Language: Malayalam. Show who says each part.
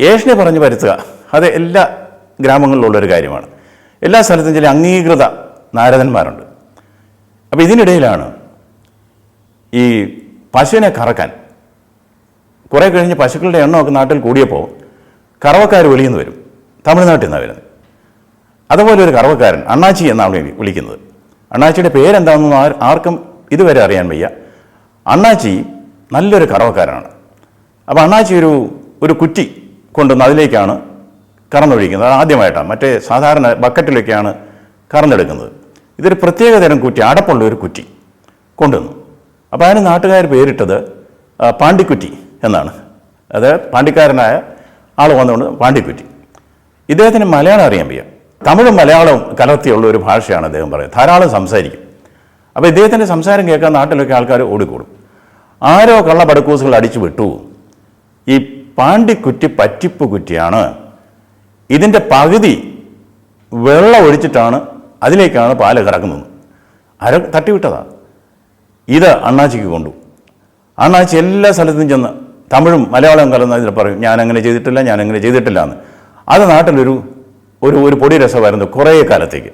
Speaker 1: ഏഷനെ പറഞ്ഞു വരുത്തുക. അത് എല്ലാ ഗ്രാമങ്ങളിലുള്ളൊരു കാര്യമാണ്. എല്ലാ സ്ഥലത്തും ചില അംഗീകൃത നാരദന്മാരുണ്ട്. അപ്പോൾ ഇതിനിടയിലാണ് ഈ പശുവിനെ കറക്കാൻ. കുറേ കഴിഞ്ഞ് പശുക്കളുടെ എണ്ണമൊക്കെ നാട്ടിൽ കൂടിയപ്പോൾ കറവക്കാർ വെളിയിൽ വരും. തമിഴ്നാട്ടിൽ നിന്നാണ് വരുന്നത്. അതുപോലെ ഒരു കറവക്കാരൻ അണ്ണാച്ചി എന്നാണ് വിളിക്കുന്നത്. അണ്ണാച്ചിയുടെ പേരെന്താണെന്ന് ആർ- ആർക്കും ഇതുവരെ അറിയാൻ വയ്യ. അണ്ണാച്ചി നല്ലൊരു കറവക്കാരനാണ്. അപ്പോൾ അണ്ണാച്ചി ഒരു ഒരു കുറ്റി കൊണ്ടുവന്ന് അതിലേക്കാണ് കറന്നൊഴിക്കുന്നത്. അത് ആദ്യമായിട്ടാണ്. മറ്റേ സാധാരണ ബക്കറ്റിലൊക്കെയാണ് കറന്നെടുക്കുന്നത്. ഇതൊരു പ്രത്യേക തരം കുറ്റി അടപ്പുള്ള ഒരു കുറ്റി കൊണ്ടുവന്നു. അപ്പോൾ അതിന് നാട്ടുകാർ പേരിട്ടത് പാണ്ടിക്കുറ്റി എന്നാണ്. അത് പാണ്ടിക്കാരനായ ആൾ വന്നുകൊണ്ട് പാണ്ടിക്കുറ്റി. ഇദ്ദേഹത്തിന് മലയാളം അറിയാൻ വയ്യ. തമിഴും മലയാളവും കലർത്തിയുള്ള ഒരു ഭാഷയാണ് അദ്ദേഹം പറയുന്നത്. ധാരാളം സംസാരിക്കും. അപ്പോൾ ഇദ്ദേഹത്തിന്റെ സംസാരം കേൾക്കാൻ നാട്ടിലൊക്കെ ആൾക്കാർ ഓടിക്കൂടും. ആരോ കള്ളപടക്കൂസുകൾ അടിച്ചു വിട്ടു. ഈ പാണ്ടിക്കുറ്റി പറ്റിപ്പ് കുറ്റിയാണ്. ഇതിന്റെ പകുതി വെള്ളം ഒഴിച്ചിട്ടാണ് അതിലേക്കാണ് പാൽ കറക്കുന്നത്. അര തട്ടിവിട്ടതാണ് ഇത് അണ്ണാച്ചിക്ക് കൊണ്ടു. അണ്ണാച്ചി എല്ലാ സ്ഥലത്തും ചെന്ന് തമിഴും മലയാളവും കലർന്ന ഇതിൽ പറയും ഞാൻ അങ്ങനെ ചെയ്തിട്ടില്ല ഞാൻ അങ്ങനെ ചെയ്തിട്ടില്ല എന്ന്. അത് നാട്ടിലൊരു ഒരു ഒരു പൊടി രസമായിരുന്നു കുറേ കാലത്തേക്ക്.